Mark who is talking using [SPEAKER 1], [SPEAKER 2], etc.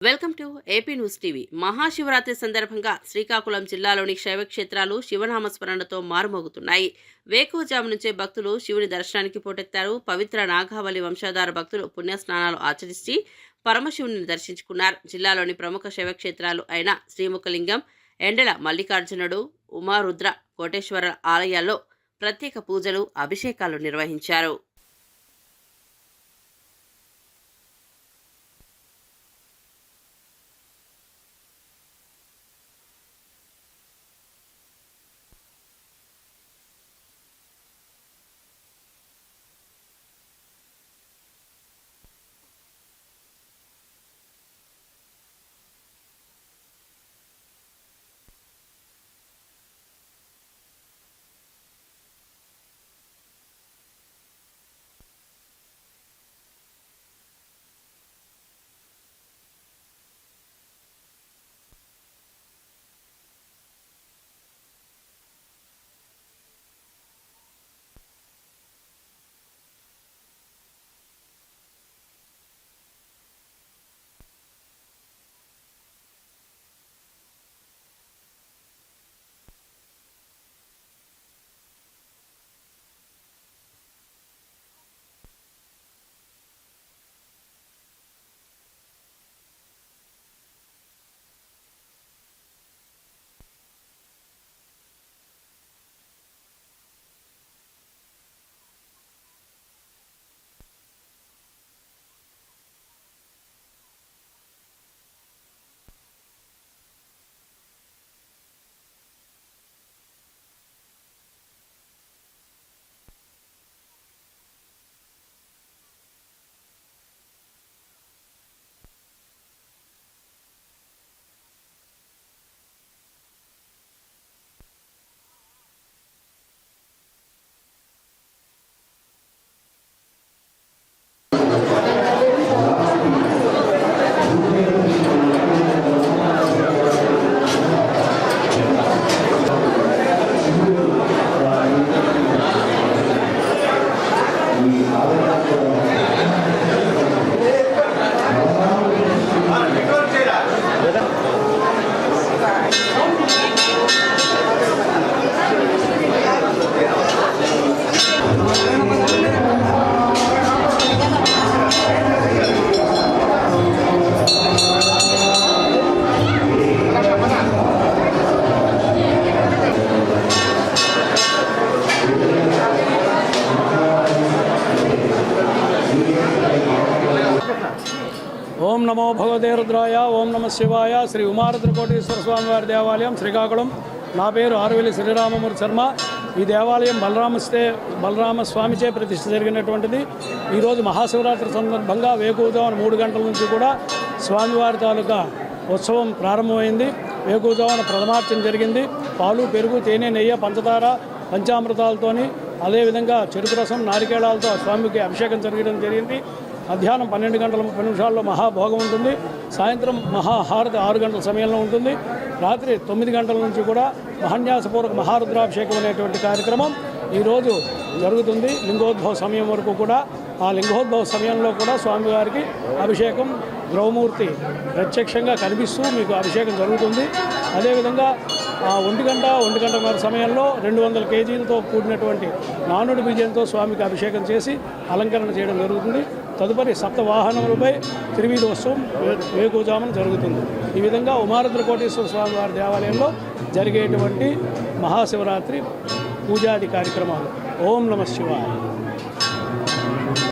[SPEAKER 1] Welcome to AP news TV. Mahashivratri సందర్భంగా శ్రీకాకుళం జిల్లాలోని శైవక్షేత్రాలు శివనామస్మరణతో మారుమోగుతున్నాయి. వేకువజాము నుంచే భక్తులు శివుని దర్శనానికి పోటెత్తారు. పవిత్ర నాగావళి వంశాధార భక్తులు పుణ్యస్నానాలు ఆచరించి పరమశివుని దర్శించుకున్నారు. జిల్లాలోని ప్రముఖ శైవక్షేత్రాలు అయిన శ్రీముఖలింగం ఎండల మల్లికార్జునుడు ఉమారుద్ర కోటేశ్వర ఆలయాల్లో ప్రత్యేక పూజలు అభిషేకాలు నిర్వహించారు.
[SPEAKER 2] నమో భగవతే రుద్రాయ ఓం నమ శివాయ శ్రీ ఉమారుద్రకోటేశ్వర స్వామివారి దేవాలయం శ్రీకాకుళం. నా పేరు ఆరువెల్లి శ్రీరామమూర్తి శర్మ. ఈ దేవాలయం బలరామస్తే బలరామ స్వామిచే ప్రతిష్ఠ జరిగినటువంటిది. ఈరోజు మహాశివరాత్రి సందర్భంగా వేకువజామున మూడు గంటల నుంచి కూడా స్వామివారి తాలూకా ఉత్సవం ప్రారంభమైంది. వేకువజామున ప్రథమార్చన జరిగింది. పాలు పెరుగు తేనె నెయ్యి పంచదార పంచామృతాలతోని అదేవిధంగా చెరుకు రసం నారికేళాలతో స్వామికి అభిషేకం జరగడం జరిగింది. మధ్యాహ్నం పన్నెండు గంటల ముప్పై నిమిషాల్లో మహాభోగం ఉంటుంది. సాయంత్రం మహాహారతి ఆరు గంటల సమయంలో ఉంటుంది. రాత్రి తొమ్మిది గంటల నుంచి కూడా మహాన్యాసపూర్వక మహారుద్రాభిషేకం అనేటువంటి కార్యక్రమం ఈరోజు జరుగుతుంది. లింగోద్భవ సమయం వరకు కూడా ఆ లింగోద్భవ సమయంలో కూడా స్వామివారికి అభిషేకం ద్రవమూర్తి ప్రత్యక్షంగా కనిపిస్తూ మీకు అభిషేకం జరుగుతుంది. అదేవిధంగా ఆ ఒంటి గంట ఒంటి గంటన్నర సమయంలో రెండు వందల కేజీలతో కూడినటువంటి నానుడి బీజంతో స్వామికి అభిషేకం చేసి అలంకరణ చేయడం జరుగుతుంది. తదుపరి సప్తవాహనములపై త్రివీధోత్సవం వే- జరుగుతుంది. ఈ విధంగా ఉమారుద్ర కోటేశ్వర స్వామి వారి దేవాలయంలో జరిగేటువంటి మహాశివరాత్రి పూజాది కార్యక్రమాలు. ఓం నమ శివాయ.